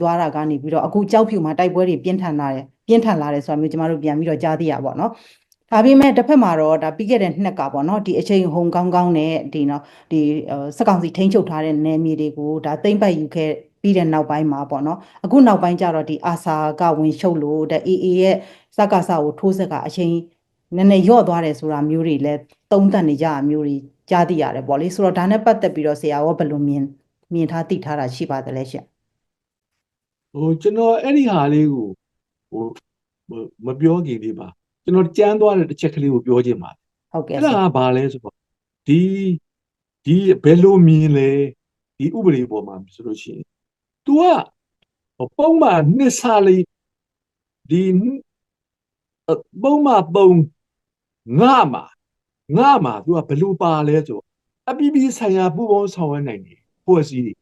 သွားတာကနေပြီးတော့အခုကြောက်ဖြူမှာတိုက်ပွဲတွေပြင်းထန်လာတယ်ပြင်းထန်လာတယ်ဆိုတာမျိုးကျမတို့ပြန်ပြီးတော့ကြားသိရပါတော့ဒါပေမဲ့တစ်ဖက်မှာတော့ဒါပြီးခဲ့တဲ့နှစ်ကပေါ့နော်ဒီအချိန်ဟုန်ကောင်းကောင်းနဲ့ဒီနော်ဒီစက်ကောင်စီထိန်းချုပ်ထားတဲ့နယ်မြေတွေကိုဒါသိမ့်ပတ်ယူခဲ့ပြီးတဲ့နောက်ပိုင်းမှာပေါ့နော်အခုနောက်ပိုင်းကျတော့ဒီအာဆာကဝင်ရှုပ်လို့ဒါ AA ရဲ့စကားစကိုထိုးဆက်ကအချိန်နည်းနည်းယော့သွားတယ်ဆိုတာမျိုးတွေလည်းသုံးသပ်နေကြအမျိုးတွေကြားသိရတယ်ပေါ့လေဆိုတော့ဒါနဲ့ပတ်သက်ပြီးတော့ဆရာရောဘယ်လိုမြင်မြင်ထားသိထားတာရှိပါတယ်လဲရှင် ဟိုကျွန်တော်အဲ့ဒီဟာလေးကိုဟိုမပြောခင်လေးပါကျွန်တော်ကြမ်းသွားတဲ့တစ်ချက်ကလေးကိုပြောချင်ပါတယ်ဟုတ်ကဲ့အဲ့ဆဒါရာကဘာလဲဆိုတော့ဒီဒီဘယ်လိုမြင်လဲဒီဥပဒေပေါ်မှာဆိုလို့ရှိရင် तू ကပုံမှန်နှစ်ဆလေးဒီပုံမှန်ပုံငါမှာငါမှာ तू ကဘယ်လိုပါလဲဆိုတော့အပီပီဆိုင်ရာပူပေါင်းဆောင်ရွက်နိုင်တယ်ဖွဲ့စည်းတယ်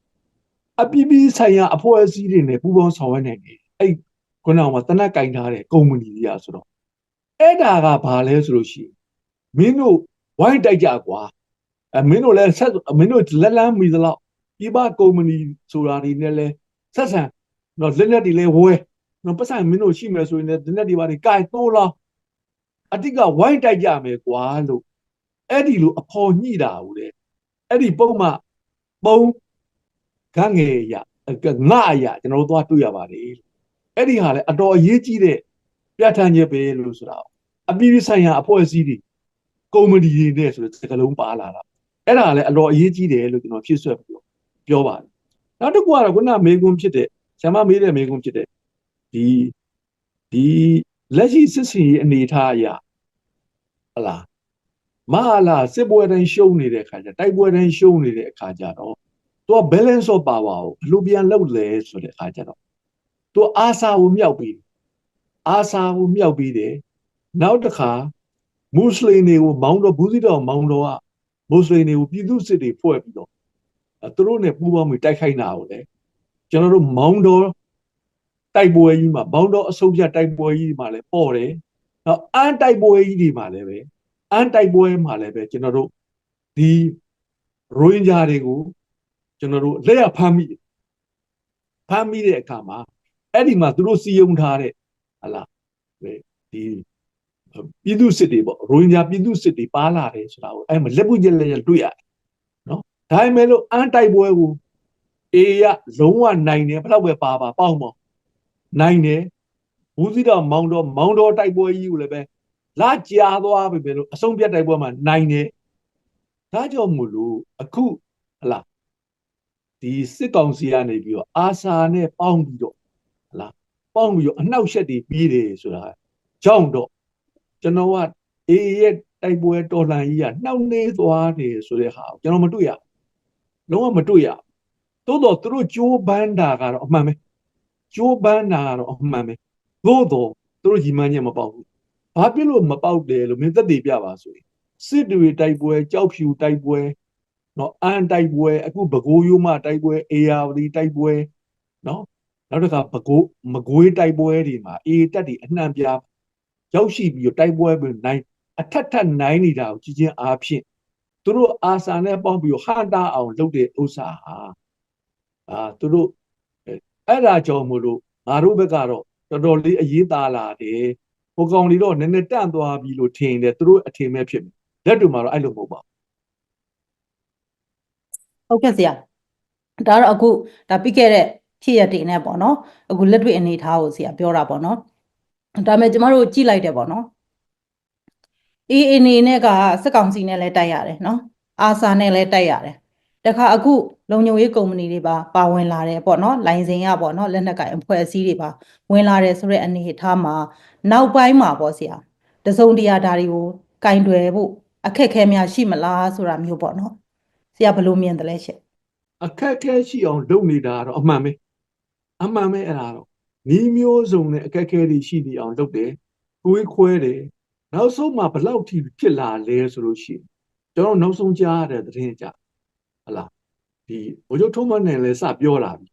အပီပီဆိုင်ရာအဖွဲ့အစည်းတွေနဲ့ပူပေါင်းဆောင်ရွက်နိုင်တယ်အဲ့ခုနကမှတနက်ကင်ထားတဲ့ကုမ္ပဏီတွေကဆိုတော့အဲ့ဒါကဘာလဲဆိုလို့ရှိရင်မင်းတို့ဝိုင်းတိုက်ကြကွာအမင်းတို့လည်းဆက်မင်းတို့လက်လန်းမီသလောက်ဒီဘကုမ္ပဏီဆိုတာတွေနဲ့လဲဆက်ဆံတော့လက်လက်တွေလဲဝဲတော့ပတ်ဆိုင်မင်းတို့ရှိမယ်ဆိုရင်လည်းလက်လက်တွေပါတွေကင်တိုးလားအတိကဝိုင်းတိုက်ကြမယ်ကွာလို့အဲ့ဒီလိုအဖော်ညှိတာဟုတ်လေအဲ့ဒီပုံမှပုံ ကငယ်ရငါရကျွန်တော်တို့သွားတွေ့ရပါတယ်အဲ့ဒီဟာလဲအတော်အရေးကြီးတဲ့ပြဋ္ဌာန်းချက်ပဲလို့ဆိုတာအပြည်ပြည်ဆိုင်ရာအဖွဲ့အစည်းတွေကုမ္ပဏီတွေနဲ့ဆိုတဲ့စကားလုံးပါလာတာအဲ့ဒါလည်းအတော်အရေးကြီးတယ်လို့ကျွန်တော်ဖြစ်ဆွဲပြီးတော့ပြောပါတယ်နောက်တစ်ခုကတော့ခုနမေကွန်းဖြစ်တဲ့ဆရာမမေးတဲ့မေကွန်းဖြစ်တဲ့ဒီဒီလက်ရှိစစ်စင်ရေးအနေထားအရဟလာမဟာလာစစ်ပွဲတိုင်းရှုံးနေတဲ့အခါကျတိုက်ပွဲတိုင်းရှုံးနေတဲ့အခါကျတော့ သူက balance of power ကိုဘယ်လိုပြန်လုပ်လဲဆိုတဲ့အခါကျတော့သူအာစာကိုမြောက်ပြီးအာစာကိုမြောက်ပြီးတယ်နောက်တစ်ခါမွတ်စလင်တွေကိုမောင်းတော့ဘူးစီတော်မောင်းတော့ကမွတ်စလင်တွေကိုပြည်သူစစ်တွေဖွဲ့ပြီးတော့အဲသူတို့နဲ့ပူးပေါင်းပြီးတိုက်ခိုက်တာကိုလေကျွန်တော်တို့မောင်းတော့တိုက်ပွဲကြီးမှာမောင်းတော့အဆုံးဖြတ်တိုက်ပွဲကြီးမှာလည်းပေါ့တယ်နောက်အန်တိုက်ပွဲကြီးတွေမှာလည်းပဲအန်တိုက်ပွဲမှာလည်းပဲကျွန်တော်တို့ဒီရိုဟင်ဂျာတွေကို ကျွန်တော်တို့လက်ရဖမ်းမိဖမ်းမိတဲ့အခါမှာအဲ့ဒီမှာသူတို့စီယုံထားတဲ့ဟလာဒီပြည်သူစစ်တွေပေါ့ရိုဟင်ဂျာပြည်သူစစ်တွေပါလာတယ်ဆိုတာကိုအဲ့မှာလက်ပုတ်ကျလက်ရတွေ့ရတယ်နော်ဒါပေမဲ့လို့အန်တိုက်ပွဲကိုအေးရလုံးဝနိုင်တယ်ဘယ်တော့ပဲပါပါပေါင်းပေါ့နိုင်တယ်ဘူးစီတော်မောင်းတော်မောင်းတော်တိုက်ပွဲကြီးကိုလည်းပဲလာကြာသွားပြီပဲလို့အဆုံးပြတ်တိုက်ပွဲမှာနိုင်တယ်ဒါကြောင့်မို့လို့အခုဟလာ ဒီစစ်ကောင်စီကနေပြီးတော့အာစာနဲ့ပေါင်းပြီးတော့ဟလာပေါင်းပြီးတော့အနှောက်ယှက်တွေပြီးတယ်ဆိုတာကြောင့်တော့ကျွန်တော်ကအေးရဲ့တိုက်ပွဲတော်လှန်ကြီးကနှောက်နေသွားတယ်ဆိုတဲ့ဟာကိုကျွန်တော်မတွေ့ရလုံးဝမတွေ့ရသို့တော့သူတို့ကြိုးပမ်းတာကတော့အမှန်ပဲကြိုးပမ်းတာကတော့အမှန်ပဲသို့တော့သူတို့ကြီးမှန်းချက်မပေါက်ဘူးဘာဖြစ်လို့မပေါက်တယ်လို့မင်းသက်သေပြပါဆိုရင်စစ်တွေတိုက်ပွဲကြောက်ဖြူတိုက်ပွဲ နော်အန်တိုက်ပွဲအခုဘကိုးရိုးမတိုက်ပွဲအေယာဝတီတိုက်ပွဲနော်နောက်တစ်ခါဘကိုးမကွေးတိုက်ပွဲတွေမှာအေတက်တွေအနှံ့ပြားရောက်ရှိပြီးတော့တိုက်ပွဲပဲနိုင်အထက်ထက်နိုင်နေတာကိုကြည်ချင်းအားဖြင့်သူတို့အာစာနဲ့ပေါင်းပြီးဟန်တာအောင်လုပ်တဲ့ဥစ္စာဟာအာသူတို့အဲ့ဒါကြောင့်မို့လို့ငါတို့ဘက်ကတော့တော်တော်လေးအရေးသားလာတယ်ဟိုကောင်တွေတော့နည်းနည်းတန့်သွားပြီလို့ထင်တယ်သူတို့အထင်မဲ့ဖြစ်တယ်လက်တူမှာတော့အဲ့လိုမဟုတ်ပါဘူး ဟုတ်ကဲ့ဆရာဒါတော့အခုဒါပြီးခဲ့တဲ့ဖြစ်ရတဲ့နဲ့ပေါ့နော်အခုလက်တွေ့အနေထားကိုဆရာပြောတာပေါ့နော်ဒါပေမဲ့ကျမတို့ကြည့်လိုက်တယ်ပေါ့နော်အေးအနေနဲ့ကစက်ကောင်စီနဲ့လည်းတိုက်ရတယ်နော်အာဆာနဲ့လည်းတိုက်ရတယ်တခါအခုလုံခြုံရေးကုမ္ပဏီတွေပါပါဝင်လာတယ်ပေါ့နော်လိုင်စင်ရပေါ့နော်လက်နက်ကင်အဖွဲ့အစည်းတွေပါဝင်လာတယ်ဆိုတဲ့အနေအထားမှာနောက်ပိုင်းမှာပေါ့ဆရာတစုံတရာဒါတွေကိုကင်တွယ်ဖို့အခက်အခဲများရှိမလားဆိုတာမျိုးပေါ့နော် ဆရာဘယ်လိုမြင်တယ်လဲရှင့်အခက်အခဲရှိအောင်လုပ်နေတာကတော့အမှန်ပဲအမှန်ပဲအဲ့ဒါတော့ဤမျိုးစုံနဲ့အခက်အခဲတွေရှိနေအောင်လုပ်တယ်ကိုယ်ခွဲတယ်နောက်ဆုံးမှဘလောက်ထိဖြစ်လာလဲဆိုလို့ရှိရင်ကျွန်တော်နောက်ဆုံးကြားရတဲ့သတင်းကြဟလာဒီဘိုးချုပ်ထုံးမနဲ့လည်းစပြောလာပြီ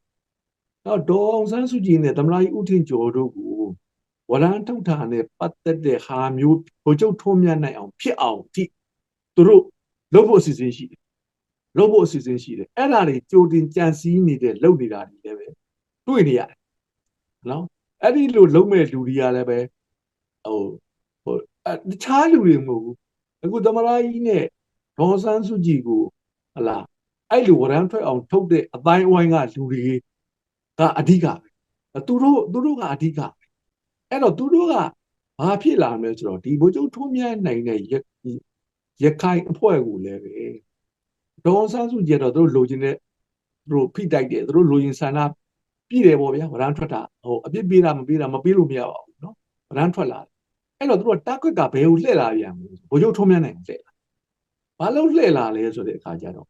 တော့ဒေါ်အောင်ဆန်းစုကြည်နဲ့သမလာကြီးဦးထင်ကျော်တို့ကိုဝရန်ထုတ်တာနဲ့ပတ်သက်တဲ့ဟာမျိုးဘိုးချုပ်ထုံးမြတ်နိုင်အောင်ဖြစ်အောင်ဒီသူတို့လုပ်ဖို့အစီအစဉ်ရှိတယ် လုပ်ဖို့အစီအစဉ်ရှိတယ်အဲ့ဒါတွေကြိုတင်ကြံစည်နေတဲ့လုပ်နေတာတွေလည်းပဲတွေ့နေရတယ်နော်အဲ့ဒီလိုလုံးမဲ့လူတွေကလည်းပဲဟိုဟိုအတခြားလူတွေမဟုတ်ဘူးအခုသမရာကြီးနဲ့ဒေါ်ဆန်းစုကြည်ကိုဟလာအဲ့လိုဝရမ်းထွက်အောင်ထုတ်တဲ့အတိုင်းအဝိုင်းကလူတွေကအဓိကပဲသူတို့သူတို့ကအဓိကပဲအဲ့တော့သူတို့ကဘာဖြစ်လာမလဲဆိုတော့ဒီဘိုးချုပ်ထုံးမြတ်နိုင်တဲ့ရရခိုင်အဖွဲ့ကိုလည်းပဲ ဒေါ်ဆန်းစုကြည်ကတော့သူတို့လိုချင်တဲ့သူတို့ဖိတိုက်တယ်သူတို့လိုချင်ဆန္ဒပြည်တယ်ပေါ့ဗျာဝရမ်းထွက်တာဟိုအပြစ်ပေးတာမပေးတာမပေးလို့မရပါဘူးနော်ဝရမ်းထွက်လာတယ်အဲ့တော့သူတို့တက်ကွက်ကဘယ်ကိုလှည့်လာပြန်လဲဘိုးချုပ်ထုံးမြတ်နိုင်ကိုလှည့်လာဘာလို့လှည့်လာလဲဆိုတဲ့အခါကျတော့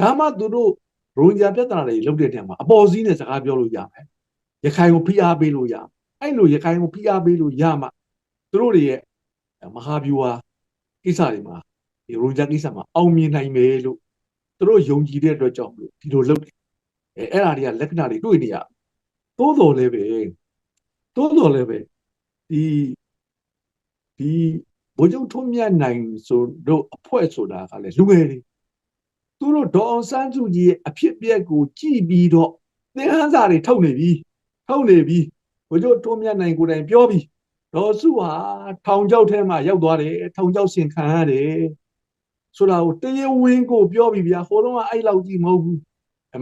ဒါမှသူတို့ရိုဟင်ဂျာပြဿနာတွေလုပ်တဲ့နေရာမှာအပေါ်စီးနဲ့စကားပြောလို့ရမယ်ရခိုင်ကိုဖိအားပေးလို့ရမယ်အဲ့လိုရခိုင်ကိုဖိအားပေးလို့ရမှသူတို့တွေရဲ့မဟာဗျူဟာကိစ္စတွေမှာဒီရိုဟင်ဂျာကိစ္စမှာအောင်မြင်နိုင်မယ်လို့ သူတို့ယုံကြည်တဲ့အတွက်ကြောင့်မလို့ဒီလိုလုပ်တယ်အဲအဲ့ဒါတွေကလက္ခဏာတွေတွေ့နေရသို့တော်လည်းပဲသို့တော်လည်းပဲဒီဒီဘိုးချုပ်ထွန်းမြတ်နိုင်ဆိုတို့အဖွဲ့ဆိုတာကလည်းလူငယ်တွေသူတို့ဒေါအောင်ဆန်းစုကြည်ရဲ့အဖြစ်အပျက်ကိုကြည်ပြီးတော့သင်ခန်းစာတွေထုတ်နေပြီထုတ်နေပြီဘိုးချုပ်ထွန်းမြတ်နိုင်ကိုယ်တိုင်ပြောပြီးဒေါ်စုဟာထောင်ချောက်ထဲမှာရောက်သွားတယ်ထောင်ချောက်ဆင်ခံရတယ် ဆိုတာကိုတရားဝင်ကိုပြောပြီးဗျာဟိုတော့အဲ့လောက်ကြီးမဟုတ်ဘူး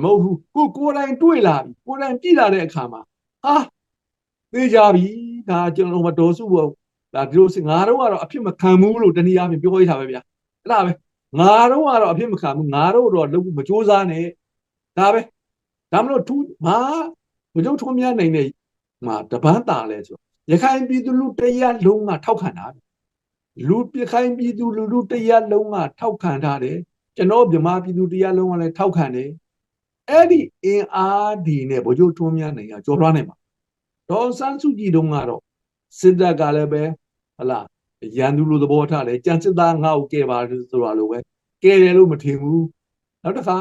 မဟုတ်ဘူးကိုကိုယ်တိုင်တွေ့လာပြီကိုယ်တိုင်ပြည်လာတဲ့အခါမှာဟာသိကြပြီဒါကျွန်တော်တို့ဒေါ်စုဘောဒါဒီလိုငါတို့ကတော့အဖြစ်မခံဘူးလို့တနည်းအားဖြင့်ပြောရတာပဲဗျာအဲ့ဒါပဲငါတို့ကတော့အဖြစ်မခံဘူးငါတို့တော့လုပ်မကြိုးစားနဲ့ဒါပဲဒါမလို့ထူးမာမကြုံထုံးများနိုင်တဲ့မှာတပန်းတာလဲဆိုရခိုင်ပြည်သူလူတရားလုံးကထောက်ခံတာ လူပြခိုင်ပြည်သူလူလူတရားလုံးကထောက်ခံထားတယ်ကျွန်တော်ဗမာပြည်သူတရားလုံးကလည်းထောက်ခံတယ်အဲ့ဒီအင်အားဒီနဲ့ဗိုလ်ချုပ်ထွန်းမြတ်နိုင်ကကြော်လွှားနိုင်မှာဒေါ်ဆန်းစုကြည်တုန်းကတော့စစ်တပ်ကလည်းပဲဟလာရန်သူလိုသဘောထားတယ်ကြံစစ်သားငါ့ကိုကဲပါဆိုတာလိုပဲကဲတယ်လို့မထင်ဘူးနောက်တစ်ခါ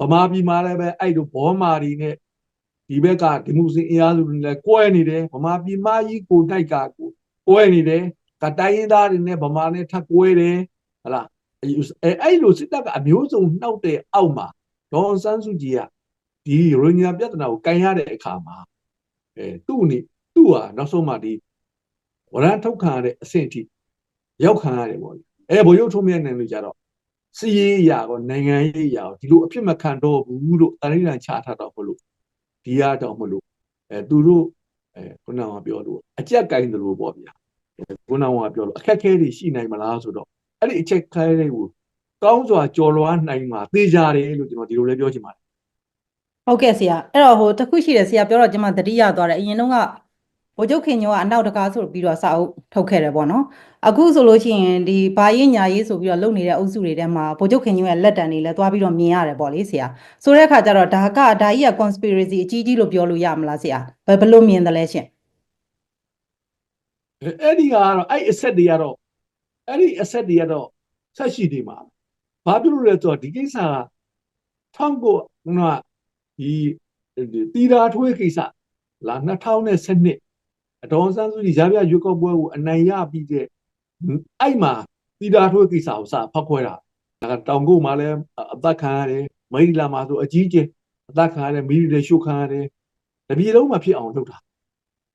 ဗမာပြည်မှာလည်းပဲအဲ့လိုဘောမာတွေနဲ့ဒီဘက်ကဒီမိုစင်အင်အားစုတွေလည်းကွဲနေတယ်ဗမာပြည်မကြီးကိုတိုက်ကကိုကွဲနေတယ် ကတိုင်းရင်းသားတွေနဲ့ဗမာနဲ့ထပ်ကွဲတယ်ဟလာအဲအဲ့လိုစစ်တပ်ကအမျိုးစုံနှောက်တဲ့အောက်မှာဒေါ်ဆန်းစုကြည်ကဒီရိုညာပြဿနာကိုကန်ရတဲ့အခါမှာအဲသူ့နေသူ့ဟာနောက်ဆုံးမှဒီဝရမ်းထုတ်ခံရတဲ့အဆင့်အထိရောက်ခံရတယ်ပေါ့အဲဘိုလ်ရုပ်ထုံးမြတ်နေလို့ကြတော့စီရေးအရာကောနိုင်ငံရေးအရာကောဒီလိုအဖြစ်မခံတော့ဘူးလို့အရိဒံချထားတော့မလို့ဒီကတော့မလို့အဲသူတို့အဲခုနကပြောလို့အကြက်ကင်တယ်လို့ပေါ့ဗျာ ခုနကပြောလို့အခက်ခဲတွေရှိနိုင်မလားဆိုတော့အဲ့ဒီအချက်ခဲတွေကိုကောင်းစွာကြော်လွားနိုင်မှာသိကြတယ်လို့ကျွန်တော်ဒီလိုလေးပြောချင်ပါတယ်ဟုတ်ကဲ့ဆရာအဲ့တော့ဟိုတစ်ခုရှိတယ်ဆရာပြောတော့ကျွန်မသတိရသွားတယ်အရင်တုန်းကဗိုလ်ချုပ်ခင်ညိုကအနောက်တကားဆိုပြီးတော့စာအုပ်ထုတ်ခဲ့တယ်ပေါ့နော်အခုဆိုလို့ရှိရင်ဒီဘာရေးညာရေးဆိုပြီးတော့လုပ်နေတဲ့အုပ်စုတွေထဲမှာဗိုလ်ချုပ်ခင်ညိုရဲ့လက်တံတွေလည်းသွားပြီးတော့မြင်ရတယ်ပေါ့လေဆရာဆိုတဲ့အခါကျတော့ဒါကဒါကြီးက conspiracy အကြီးကြီးလို့ပြောလို့ရမလားဆရာဘယ်ဘယ်လိုမြင်တယ်လဲရှင် အဲ့ဒီကတော့အဲ့အဆက်တွေကတော့အဲ့ဒီအဆက်တွေကတော့ဆက်ရှိနေမှာဘာဖြစ်လို့လဲဆိုတော့ဒီကိစ္စကထောင်းကိုကဒီတီတာထွေးကိစ္စလာ2012အတော်ဆန်းစုကြည်ရပြရွေးကောက်ပွဲကိုအနိုင်ရပြီးတဲ့အဲ့မှာတီတာထွေးကိစ္စကိုစဖောက်ခွဲတာဒါကတောင်ကုတ်မှာလည်းအသက်ခံရတယ်မိရီလာမှာဆိုအကြီးကျယ်အသက်ခံရတယ်မိရီလည်းရှုပ်ခံရတယ်တပြည်လုံးမှာဖြစ်အောင်လုပ်တာ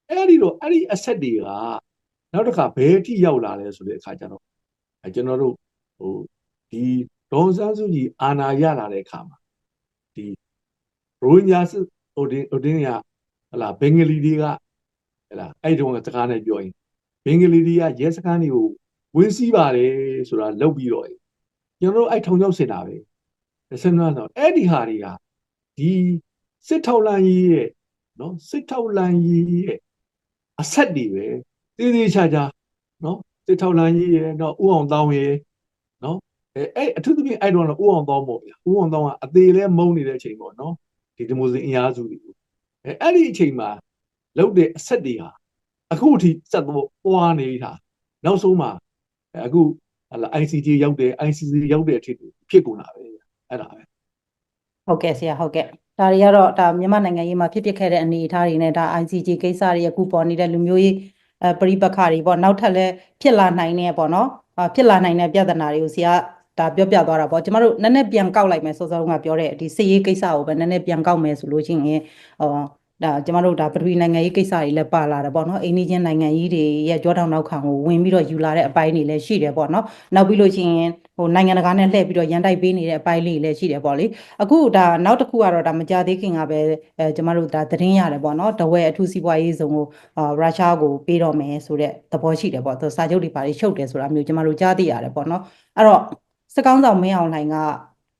အဲ့ဒီတော့အဲ့ဒီအဆက်တွေက နောက်တစ်ခါဘယ်အထိရောက်လာလဲဆိုတဲ့အခါကျတော့အဲကျွန်တော်တို့ဟိုဒီဒေါန်ဆန်းစုကြည်အာဏာရလာတဲ့အခါမှာဒီရိုဟင်ဂျာစစ်ဟိုဒီဟိုတင်းကဟလာဘင်္ဂလီတွေကဟလာအဲ့တုန်းကစကားနဲ့ပြောရင်ဘင်္ဂလီတွေကရဲစခန်းတွေကိုဝင်းစည်းပါတယ်ဆိုတာလုပ်ပြီးတော့ကျွန်တော်တို့အဲ့ထုံချောက်စင်တာပဲစဉ်းစားတော့အဲ့ဒီဟာတွေကဒီစစ်ထောက်လန်ကြီးရဲ့နော်စစ်ထောက်လန်ကြီးရဲ့အဆက်တွေပဲ တည်တည်ချာချာနော်စစ်ထောက်လန်ကြီးရဲ့တော့ဥအောင်တောင်းရဲ့နော်အဲအဲ့အထူးသဖြင့်အဲ့တော့ဥအောင်တောင်းပေါ့ဗျာဥအောင်တောင်းကအသေးလဲမုန်းနေတဲ့အချိန်ပေါ့နော်ဒီဒီမိုစင်အင်အားစုတွေအဲအဲ့ဒီအချိန်မှာလုပ်တဲ့အဆက်တွေဟာအခုအထိစက်တော့ပွားနေတာနောက်ဆုံးမှာအခုဟလာ ICJ ရောက်တယ် ICC ရောက်တဲ့အထိဖြစ်ကုန်တာပဲအဲ့ဒါပဲဟုတ်ကဲ့ဆရာဟုတ်ကဲ့ဒါတွေကတော့ဒါမြန်မာနိုင်ငံရေးမှာဖြစ်ပျက်ခဲ့တဲ့အနေအထားတွေနဲ့ဒါ ICJ ကိစ္စတွေအခုပေါ်နေတဲ့လူမျိုးရေးအဲ ပရိပက္ခတွေပေါ့နောက်ထပ်လည်းဖြစ်လာနိုင်နေပေါ့နော်အာဖြစ်လာနိုင်တဲ့ပြဿနာတွေကိုဆရာဒါပြောပြသွားတာပေါ့ကျမတို့နည်းနည်းပြန်ကောက်လိုက်မယ်စောစောကပြောတဲ့ဒီစစ်ရေးကိစ္စကိုပဲနည်းနည်းပြန်ကောက်မယ်ဆိုလို့ရှိရင်ဟောဒါကျမတို့ဒါပထဝီနိုင်ငံရေးကိစ္စတွေလည်းပါလာတယ်ပေါ့နော်အိန္ဒိချင်းနိုင်ငံကြီးတွေရဲ့ကြောတောင်နောက်ခံကိုဝင်ပြီးတော့ယူလာတဲ့အပိုင်းတွေလည်းရှိတယ်ပေါ့နော်နောက်ပြီးလို့ရှိရင် ဟိုနိုင်ငံတကာနဲ့လှည့်ပြီးတော့ရန်တိုက်ပေးနေတဲ့အပိုင်းလေးတွေလည်းရှိတယ်ပေါ့လေအခုဒါနောက်တစ်ခုကတော့ဒါမကြသေးခင်ကပဲအဲကျမတို့ဒါသတင်းရတယ်ပေါ့နော်တဝဲအထူးစီးပွားရေးဇုံကိုအာရုရှားကိုပေးတော့မယ်ဆိုတဲ့သဘောရှိတယ်ပေါ့သူစာချုပ်တွေပါတွေရှုပ်တယ်ဆိုတာမျိုးကျမတို့ကြားသိရတယ်ပေါ့နော်အဲ့တော့စကောင်းဆောင်မင်းအောင်လှိုင်က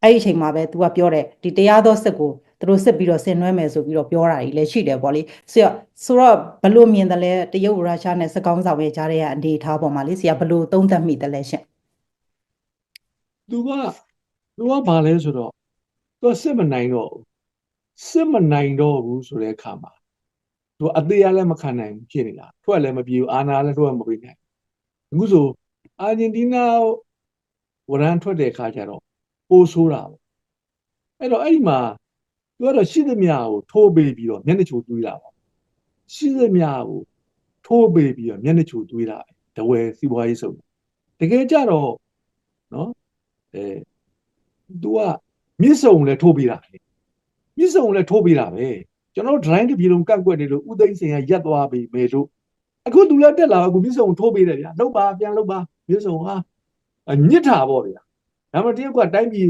အဲ့ဒီအချိန်မှာပဲသူကပြောတယ်ဒီတရားသောစစ်ကိုသူတို့စစ်ပြီးတော့ဆင်နွှဲမယ်ဆိုပြီးတော့ပြောတာကြီးလည်းရှိတယ်ပေါ့လေဆိုတော့ဆိုတော့ဘလို့မြင်တယ်လဲတရုတ်ရုရှားနဲ့စကောင်းဆောင်ရဲ့ကြားတဲ့အနေအထားပေါ်မှာလေဆရာဘလို့သုံးသပ်မိတယ်လဲရှင့် သူကသူကဘာလဲဆိုတော့သူကစစ်မနိုင်တော့ဘူးစစ်မနိုင်တော့ဘူးဆိုတဲ့အခါမှာသူကအသေးအလည်းမခံနိုင်ဘူးဖြစ်နေတာထွက်လည်းမပြေဘူးအာနာလည်းထွက်မပြေနိုင်ဘူးအခုဆိုအာဂျင်တီးနားဝရန်ထွက်တဲ့အခါကျတော့ပိုးဆိုးတာပေါ့အဲ့တော့အဲ့ဒီမှာသူကတော့ရှိသမျှကိုထိုးပေးပြီးတော့မျက်နှာချိုတွေးတာပေါ့ရှိသမျှကိုထိုးပေးပြီးတော့မျက်နှာချိုတွေးတာပဲတဝဲစီးပွားရေးစုံတကယ်ကြတော့နော် အဲ तू ကမြစ်စုံလည်းထိုးပေးတာလေမြစ်စုံလည်းထိုးပေးတာပဲကျွန်တော်တို့ drive တစ်ပြေလုံးကန့်ကွက်နေလို့ဥသိမ်းစင်ကရက်သွားပြီမေတို့အခု तू လည်းတက်လာအခုမြစ်စုံထိုးပေးတယ်ဗျာလှုပ်ပါပြန်လှုပ်ပါမြစ်စုံဟာအညစ်တာပေါ့ဗျာဒါမှမဟုတ်တရုတ်ကတိုင်းပြည်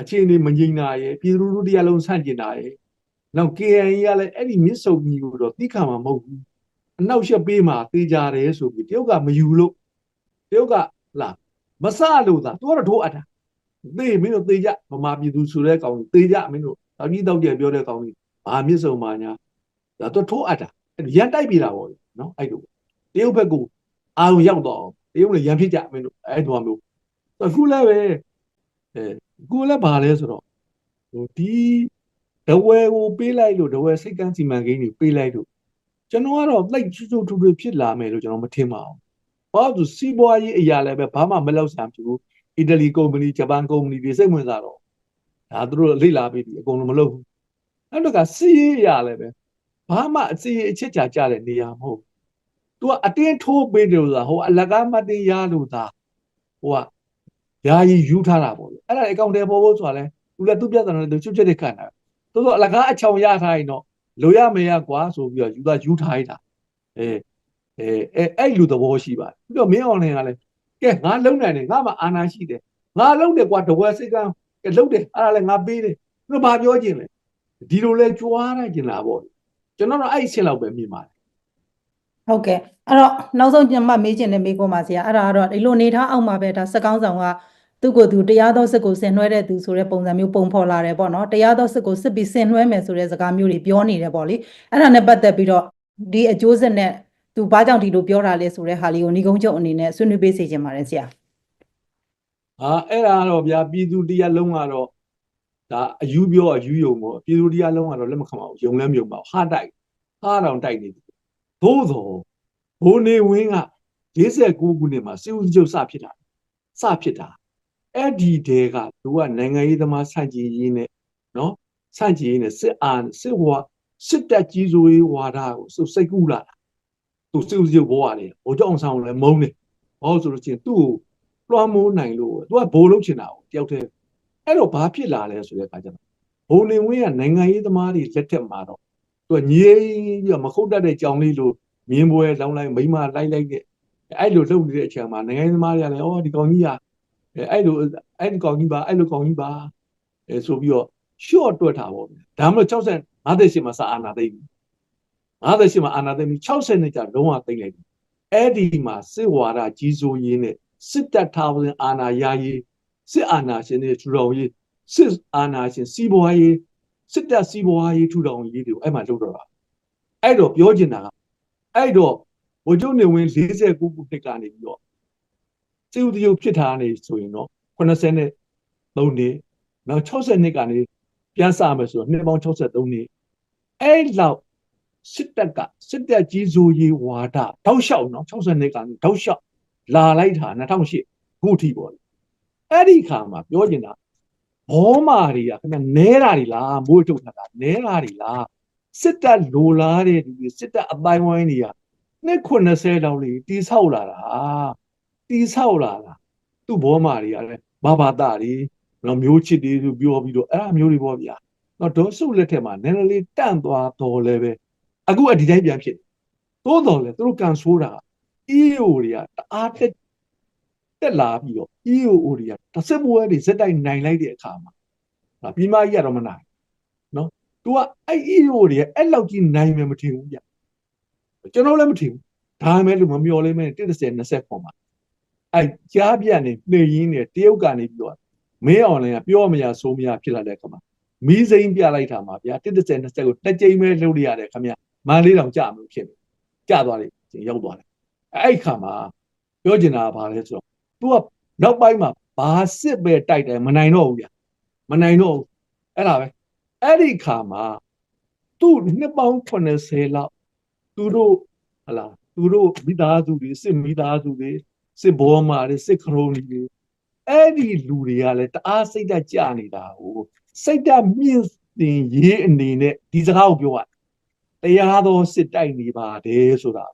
အခြေအနေမငြိမ်တာရယ်ပြည်သူလူထုတရားလုံးဆန့်ကျင်တာရယ်နောက် KNY ကလည်းအဲ့ဒီမြစ်စုံကြီးကိုတော့သိခံမှာမဟုတ်ဘူးအနောက်ရှက်ပေးမှာတေးကြတယ်ဆိုပြီးတရုတ်ကမယူလို့တရုတ်ကလာ မစလို့သာ तू ကတော့ထိုးအပ်တာသေမင်းတို့သေကြဗမာပြည်သူဆိုတဲ့ကောင်ကြီးသေကြမင်းတို့တောင်ကြီးတောက်ကြပြောတဲ့ကောင်ကြီးဘာမြစ်စုံပါညာဒါတော့ထိုးအပ်တာရန်တိုက်ပြေတာပေါ့နော်အဲ့လိုတရုတ်ဘက်ကအာရုံရောက်တော့တရုတ်လည်းရန်ဖြစ်ကြမင်းတို့အဲ့လိုမျိုးအခုလည်းပဲအဲအခုလည်းဘာလဲဆိုတော့ဟိုဒီဒဝဲကိုပေးလိုက်လို့ဒဝဲစိတ်ကန်းစီမံကိန်းတွေပေးလိုက်လို့ကျွန်တော်ကတော့သိချွတ်ချွတ်ထူထူဖြစ်လာမယ်လို့ကျွန်တော်မထင်ပါဘူး ဘာလို့ဆိုစီးပွားရေးအရာလည်းပဲဘာမှမလောက်ဆံဘူးအီတလီကုမ္ပဏီဂျပန်ကုမ္ပဏီတွေစိတ်ဝင်စားတော့ဒါသူတို့လေ့လာပြီးဒီအကုန်လုံးမလုပ်ဘူးနောက်တစ်ခါစီးရေးရလည်းပဲဘာမှအစီအချက်ချာကြတဲ့နေရာမဟုတ်ဘူးသူကအတင်းထိုးပေးတယ်ဆိုတာဟိုအလကားမတင်ရလို့သာဟိုကယာယီယူထားတာပေါ့လေအဲ့ဒါအကောင့်တွေပေါ်ဖို့ဆိုတာလဲသူလည်းသူပြဿနာနဲ့သူချွတ်ချွတ်တဲ့ခံတာသူတို့အလကားအချောင်ရထားရင်တော့လိုရမရကွာဆိုပြီးတော့ယူသားယူထားရတာအဲ အဲအဲ့လူသဘောရှိပါတယ်ပြီးတော့မင်းအောင်လင်ကလည်းကဲငါလုံနိုင်တယ်ငါမှအာနာရှိတယ်ငါလုံတယ်ကွာတဝက်စိတ်ကန်းကဲလုံတယ်အဲ့ဒါလည်းငါပေးတယ်သူဘာပြောခြင်းလဲဒီလိုလဲကြွားနိုင်ကျင်လာပေါ့ကျွန်တော်တော့အဲ့အဆင့်လောက်ပဲမြင်ပါတယ်ဟုတ်ကဲ့အဲ့တော့နောက်ဆုံးကျွန်မမေးချင်တဲ့မေးခွန်းပါဆရာအဲ့ဒါကတော့ဒီလိုနေထားအောင်မှာပဲဒါစကောင်းဆောင်ကသူ့ကိုယ်သူတရားသောစစ်ကိုဆင်နွှဲတဲ့သူဆိုတဲ့ပုံစံမျိုးပုံဖော်လာတယ်ပေါ့နော်တရားသောစစ်ကိုစစ်ပြီးဆင်နွှဲမယ်ဆိုတဲ့စကားမျိုးတွေပြောနေတယ်ပေါ့လေအဲ့ဒါနဲ့ပတ်သက်ပြီးတော့ဒီအကျိုးဆက်နဲ့ သူဘာကြောင့်ဒီလိုပြောတာလဲဆိုတဲ့ဟာလေးကိုဏီကုန်းချုပ်အနေနဲ့ဆွေးနွေးပေးစေချင်ပါတယ်ဆရာဟာအဲ့ဒါကတော့ဗျာပြည်သူတရားလုံးကတော့ဒါအယူပြောအယူယုံပေါ့ပြည်သူတရားလုံးကတော့လက်မခံပါဘူးယုံလည်းမယုံပါဘူးဟာတိုက်ဟာတောင်တိုက်နေတယ်သို့သောဘိုးနေဝင်းက49ခုနှစ်မှာစစ်ဦးချုပ်စဖြစ်တာစဖြစ်တာအဲ့ဒီတဲကသူကနိုင်ငံရေးသမားစန့်ကျင်ရေးနဲ့နော်စန့်ကျင်ရေးနဲ့စစ်အာစစ်ဝါစစ်တပ်ကြီးစိုးရေးဝါဒကိုစုစိတ်ကူးလာတာ သူစစ်ဦးချုပ်ဘောရတယ်ဘိုးကြောင့်ဆောင်လည်းမုန်းတယ်ဟောဆိုလို့ချင်းသူ့ကိုလွှမ်းမိုးနိုင်လို့သူကဘိုးလုံးချင်တာကိုတယောက်တည်းအဲ့တော့ဘာဖြစ်လာလဲဆိုတဲ့အခါကျတော့ဘိုးနေဝင်းကနိုင်ငံရေးသမားတွေလက်ထက်မှာတော့သူကညည်းပြီးတော့မခုတ်တတ်တဲ့ကြောင်လေးလိုမြင်းပွဲလောင်းလိုက်မိမလိုက်လိုက်တဲ့အဲ့လိုလုပ်နေတဲ့အချိန်မှာနိုင်ငံရေးသမားတွေကလည်းအော်ဒီကောင်ကြီးကအဲ့လိုအဲ့ဒီကောင်ကြီးပါအဲ့လိုကောင်ကြီးပါအဲဆိုပြီးတော့ short တွက်တာပေါ့ဒါမှမဟုတ်60 58မှာစာအာနာသိပြီ 58မှာအာနာသိပြီ60နှစ်ကြာလုံးဝသိမ့်လိုက်ပြီအဲ့ဒီမှာစစ်ဝါဒကြီးစိုးရေးနဲ့စစ်တပ်ထားဝင်အာဏာရရေးစစ်အာဏာရှင်တွေထူထောင်ရေးစစ်အာဏာရှင်စီးပွားရေးစစ်တပ်စီးပွားရေးထူထောင်ရေးတွေကိုအဲ့မှာလုပ်တော့တာအဲ့တော့ပြောချင်တာကအဲ့တော့ဗိုလ်ချုပ်နေဝင်49ခုနှစ်ကနေပြီးတော့စစ်ဦးတရုပ်ဖြစ်ထားနေဆိုရင်တော့83နှစ်နောက်60နှစ်ကနေပြန်စမယ်ဆိုတော့နှစ်ပေါင်း63နှစ်အဲ့လောက် စစ်တပ်ကစစ်တပ်ကြီးစိုးရေးဝါဒတောက်လျှောက်နော်60နှစ်ကနေတောက်လျှောက်လာလိုက်တာ2008ခုထိပေါ့အဲ့ဒီခါမှာပြောချင်တာဘောမာတွေကခင်ဗျနဲတာတွေလားမိုးထုတ်တာနဲတာတွေလားစစ်တပ်လိုလားတဲ့ဒီစစ်တပ်အပိုင်းဝိုင်းတွေကနှစ်90လောက်လေးတီးဆောက်လာတာတီးဆောက်လာတာသူ့ဘောမာတွေကလည်းဘာဘာတာတွေနော်မျိုးချစ်တွေဆိုပြောပြီးတော့အဲ့အမျိုးတွေပေါ့ဗျာနော်ဒေါ်စုလက်ထက်မှာနည်းနည်းလေးတန့်သွားတော့လည်းပဲ အခုအဒီတိုင်းပြန်ဖြစ်သို့တော်လည်းသူတို့ကန်ဆိုးတာ EAO တွေကတအားတက်တက်လာပြီးတော့ EAO တွေကတစ်စက်ပွဲတွေစက်တိုက်နိုင်လိုက်တဲ့အခါမှာဒါပြီးမကြီးကတော့မနိုင်နော် तू ကအဲ့ EAO တွေအဲ့လောက်ကြီးနိုင်မယ်မထင်ဘူးဗျကျွန်တော်လည်းမထင်ဘူးဒါမှလည်းမမျော်လင့်မဲ့130 20ခွန်မှာအဲ့ကြားပြတ်နေနေရင်းနေတရုတ်ကနေပြီးတော့မင်းအောင်လည်းပြောမရဆိုမရဖြစ်လာတဲ့အခါမှာမီးစိမ်းပြလိုက်တာမှာဗျာ130 20ကိုတစ်ကြိမ်ပဲလှုပ်လိုက်ရတယ်ခင်ဗျ မန်လေးတောင်ကြာမလို့ဖြစ်နေကြာသွားတယ်ရောက်သွားတယ်အဲ့ခါမှာပြောချင်တာကဘာလဲဆိုတော့ तू ကနောက်ပိုင်းမှာဘာစစ်ပဲတိုက်တယ်မနိုင်တော့ဘူးဗျာမနိုင်တော့ဘူးအဲ့ဒါပဲအဲ့ဒီခါမှာသူ့နှစ်ပေါင်း80လောက်သူတို့ဟလာသူတို့မိသားစုတွေစစ်မိသားစုတွေစစ်ဘောမာတွေစစ်ခရုံးတွေအဲ့ဒီလူတွေကလည်းတအားစိတ်ဓာတ်ကြနေတာဟိုစိတ်ဓာတ်မြင့်တင်ရေးအနေနဲ့ဒီစကားကိုပြောရတ ရားတော်စစ်တိုက်နေပါတယ်ဆိုတာ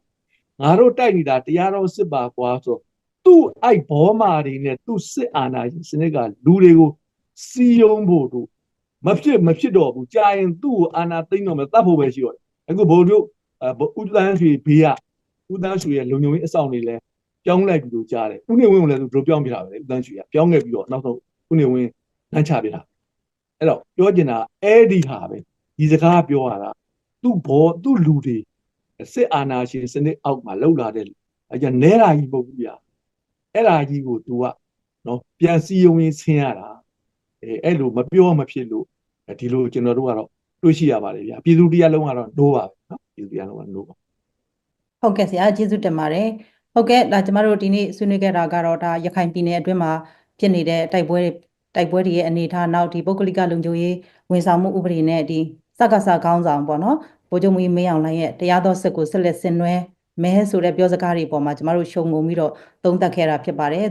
ငါတို့တိုက်နေတာတရားတော်စစ်ပါကွာဆိုသူ့အိုက်ဘောမာတွေနဲ့သူ့စစ်အာဏာရှင်စနစ်ကလူတွေကိုစီယုံဖို့တို့မဖြစ်မဖြစ်တော့ဘူးကြာရင်သူ့ကိုအာဏာသိမ်းတော့မယ်တတ်ဖို့ပဲရှိတော့တယ်အခုဘိုလ်တို့အဲဥတန်းရွှေဘေးကဥတန်းရွှေရဲ့လုံခြုံရေးအဆောင်တွေလဲပြောင်းလိုက်ပြီးတော့ကြားတယ်ဥနေဝင်းကိုလည်းသူတို့ပြောင်းပြတာပဲဥတန်းရွှေကပြောင်းခဲ့ပြီးတော့နောက်ဆုံးဥနေဝင်းနှမ်းချပြတာအဲ့တော့ပြောချင်တာအဲ့ဒီဟာပဲဒီစကားပြောရတာ သူ့ဘောသူ့လူတွေစစ်အာဏာရှင်စနစ်အောက်မှာလှုပ်လာတဲ့အဲကြနဲတာကြီးမဟုတ်ဘူးဗျာအဲ့ဒါကြီးကို तू ကနော်ပြန်စီယုံရင်ဆင်းရတာအဲအဲ့လိုမပြောမဖြစ်လို့ဒီလိုကျွန်တော်တို့ကတော့တွေ့ရှိရပါတယ်ဗျာပြည်သူတရားလုံးကတော့ no ပါပဲနော်ပြည်သူတရားလုံးက no ပါဟုတ်ကဲ့ဆရာကျေးဇူးတင်ပါတယ်ဟုတ်ကဲ့ဒါကျမတို့ဒီနေ့ဆွေးနွေးခဲ့တာကတော့ဒါရခိုင်ပြည်နယ်အတွင်းမှာဖြစ်နေတဲ့တိုက်ပွဲတွေတိုက်ပွဲတွေရဲ့အနေအထားနောက်ဒီပုဂ္ဂလိကလုံခြုံရေးဝန်ဆောင်မှုဥပဒေနဲ့ဒီ စက္ကစခေါင်းဆောင်ပေါ့နော်ဗိုလ်ချုပ်မူကြီးမင်းအောင်လှိုင်ရဲ့တရားတော်စစ်ကိုဆက်လက်ဆင်နွှဲမဲဆိုတဲ့ပြောစကားတွေပေါ်မှာကျမတို့ရှုံငုံပြီးတော့သုံးသပ်ခဲ့တာဖြစ်ပါတယ်